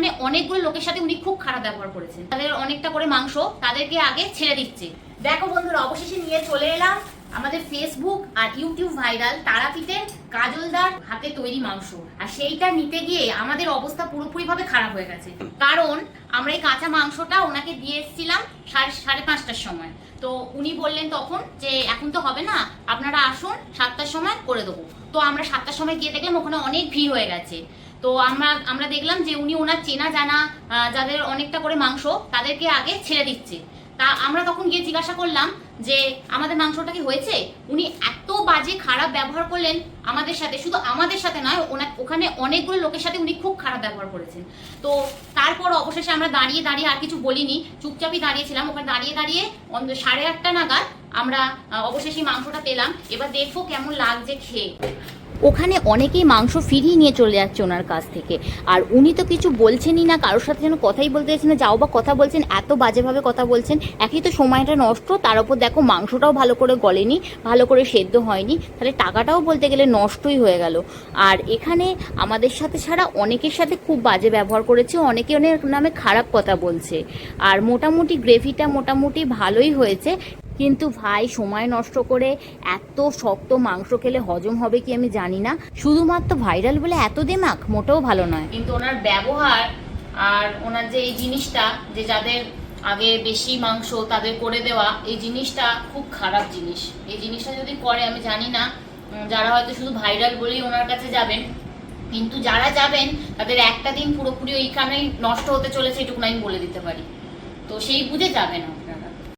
ওখানে অনেকগুলো লোকের সাথে উনি খুব খারাপ ব্যবহার করেছেন। তাদের অনেকটা করে মাংস তাদেরকে আগে ছেড়ে দিচ্ছে। দেখো বন্ধুরা, অবশেষে নিয়ে চলে এলাম আমাদের ফেসবুক আর ইউটিউব ভাইরাল তারাপীঠের কাজলদার হাতে তৈরি মাংস। আর সেইটা নিতে গিয়ে আমাদের অবস্থা পুরোপুরিভাবে খারাপ হয়ে গেছে। কারণ আমরা এই কাঁচা মাংসটা ওনাকে দিয়ে এসেছিলাম সাড়ে সাড়ে পাঁচটার সময়। তো উনি বললেন তখন যে, এখন তো হবে না, আপনারা আসুন সাতটার সময় করে দেবো। তো আমরা সাতটার সময় গিয়ে দেখলাম ওখানে অনেক ভিড় হয়ে গেছে। তো আমরা আমরা দেখলাম যে উনি ওনার চেনা জানা যাদের অনেকটা করে মাংস, তাদেরকে আগে ছেড়ে দিচ্ছে। তা আমরা তখন গিয়ে জিজ্ঞাসা করলাম যে, আমাদের মাংসটা কি হয়েছে? উনি এত বাজে খারাপ ব্যবহার করলেন আমাদের সাথে। শুধু আমাদের সাথে নয়, ওনা- ওখানে অনেকগুলো লোকের সাথে উনি খুব খারাপ ব্যবহার করেছেন। তো তারপর অবশেষে আমরা দাঁড়িয়ে দাঁড়িয়ে আর কিছু বলিনি। চুপচাপই দাঁড়িয়েছিলাম। ওখানে দাঁড়িয়ে দাঁড়িয়ে সাড়ে আটটা নাগাদ আমরা অবশেষে মাংসটা পেলাম। এবার দেখব কেমন লাগছে খেয়ে। ওখানে অনেকেই মাংস ফিরিয়ে নিয়ে চলে যাচ্ছে ওনার কাছ থেকে। আর উনি তো কিছু বলছেনই না, কারোর সাথে যেন কথাই বলতে চাইছেন না, যাও বা কথা বলছেন, এত বাজেভাবে কথা বলছেন, একই তো সময়টা নষ্ট, তার উপর দেখো মাংসটাও ভালো করে গলেনি, ভালো করে সেদ্ধ হয়নি, তাহলে টাকাটাও বলতে গেলে নষ্টই হয়ে গেল। আর এখানে আমাদের সাথে ছাড়া অনেকের সাথে খুব বাজে ব্যবহার করেছে, অনেকে অনেক নামে খারাপ কথা বলছে। আর মোটামুটি গ্রেভিটা মোটামুটি ভালোই হয়েছে। কিন্তু ভাই, সময় নষ্ট করে এত শক্ত মাংস খেলে হজম হবে কি আমি জানি না। শুধুমাত্র ভাইরাল বলে এত দেমাক মোটেও ভালো নয়। কিন্তু ওনার ব্যবহার আর ওনার যে এই জিনিসটা, যে যাদের আগে বেশি মাংস তাদের করে দেওয়া, এই জিনিসটা খুব খারাপ জিনিস। এই জিনিসটা যদি করে, আমি জানি না যারা হয়তো শুধু ভাইরাল বলেই ওনার কাছে যাবেন, কিন্তু যারা যাবেন, তাদের একটা দিন পুরোপুরি ওইখানেই নষ্ট হতে চলেছে, এটুকু আমি বলে দিতে পারি। তো সেই বুঝে যাবে না